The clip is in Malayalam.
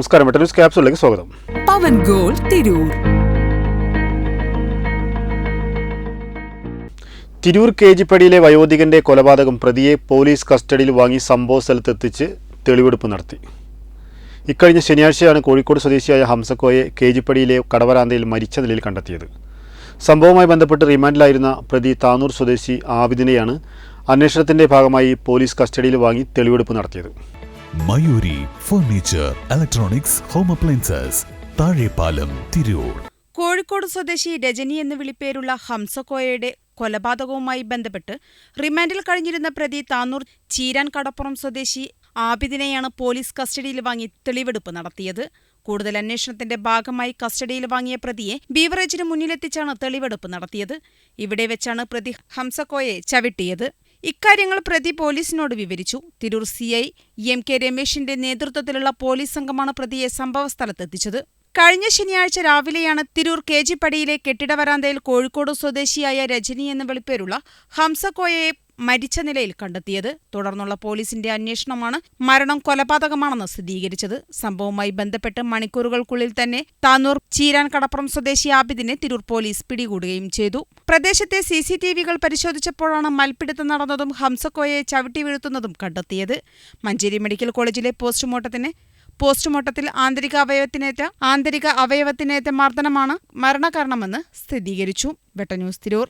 നമസ്കാരം. ന്യൂസ് ക്യാപ്സിലേക്ക് സ്വാഗതം. പവൻ ഗോൾ തിരൂർ. തിരൂർ കേജിപ്പടിയിലെ വയോധികന്റെ കൊലപാതകം പ്രതിയെ പോലീസ് കസ്റ്റഡിയിൽ വാങ്ങി സംഭവ സ്ഥലത്തെത്തിച്ച് തെളിവെടുപ്പ് നടത്തി. ഇക്കഴിഞ്ഞ ശനിയാഴ്ചയാണ് കോഴിക്കോട് സ്വദേശിയായ ഹംസക്കോയെ കേജിപ്പടിയിലെ കടവരാന്തയിൽ മരിച്ച നിലയിൽ കണ്ടെത്തിയത്. സംഭവവുമായി ബന്ധപ്പെട്ട് റിമാൻഡിലായിരുന്ന പ്രതി താനൂർ സ്വദേശി ആവിദിനെയാണ് അന്വേഷണത്തിന്റെ ഭാഗമായി പോലീസ് കസ്റ്റഡിയിൽ വാങ്ങി തെളിവെടുപ്പ് നടത്തിയത്. Mayuri furniture electronics home appliances Thazhepalam Tirur. Kozhikode സ്വദേശി രജനി എന്ന് വിളിപ്പേരുള്ള ഹംസക്കോയയുടെ കൊലപാതകവുമായി ബന്ധപ്പെട്ട് റിമാൻഡിൽ കഴിഞ്ഞിരുന്ന പ്രതി താന്നൂർ ചീരാൻ കടപ്പുറം സ്വദേശി ആബിദിനെയാണ് പോലീസ് കസ്റ്റഡിയിൽ വാങ്ങി തെളിവെടുപ്പ് നടത്തിയത്. കൂടുതൽ അന്വേഷണത്തിന്റെ ഭാഗമായി കസ്റ്റഡിയിൽ വാങ്ങിയ പ്രതിയെ ബീവറേജിന് മുന്നിലെത്തിച്ചാണ് തെളിവെടുപ്പ് നടത്തിയത്. ഇവിടെ വെച്ചാണ് പ്രതി ഹംസക്കോയെ ചവിട്ടിയത്. ഇക്കാര്യങ്ങൾ പ്രതി പോലീസിനോട് വിവരിച്ചു. Tirur C I M K രമേശിന്റെ നേതൃത്വത്തിലുള്ള പോലീസ് സംഘമാണ് പ്രതിയെ സംഭവസ്ഥലത്തെത്തിച്ചത്. കഴിഞ്ഞ ശനിയാഴ്ച രാവിലെയാണ് തിരൂർ കേജിപ്പടിയിലെ കെട്ടിട കെട്ടിടവരാന്തയിൽ കോഴിക്കോട് സ്വദേശിയായ രജനി എന്ന വെളിപ്പേരുള്ള ഹംസക്കോയയെ മരിച്ച നിലയിൽ കണ്ടെത്തിയത്. തുടർന്നുള്ള പോലീസിന്റെ അന്വേഷണമാണ് മരണം കൊലപാതകമാണെന്ന് സ്ഥിരീകരിച്ചത്. സംഭവവുമായി ബന്ധപ്പെട്ട് മണിക്കൂറുകൾക്കുള്ളിൽ തന്നെ താനൂർ ചീരാൻ കടപ്പുറം സ്വദേശി ആബിദിനെ തിരൂർ പോലീസ് പിടികൂടുകയും ചെയ്തു. പ്രദേശത്തെ സി സി ടി വികൾ പരിശോധിച്ചപ്പോഴാണ് മൽപ്പിടുത്തം നടന്നതും ഹംസക്കോയെ ചവിട്ടി വീഴ്ത്തുന്നതും കണ്ടെത്തിയത്. മഞ്ചേരി മെഡിക്കൽ കോളേജിലെ പോസ്റ്റ്മോർട്ടത്തിന് പോസ്റ്റ്മോർട്ടത്തിൽ ആന്തരിക അവയവത്തിനേറ്റ ആന്തരിക അവയവത്തിനേറ്റ മർദ്ദനമാണ് മരണകാരണമെന്ന് സ്ഥിരീകരിച്ചു. വെട്ടന്യൂസ് തിരൂർ.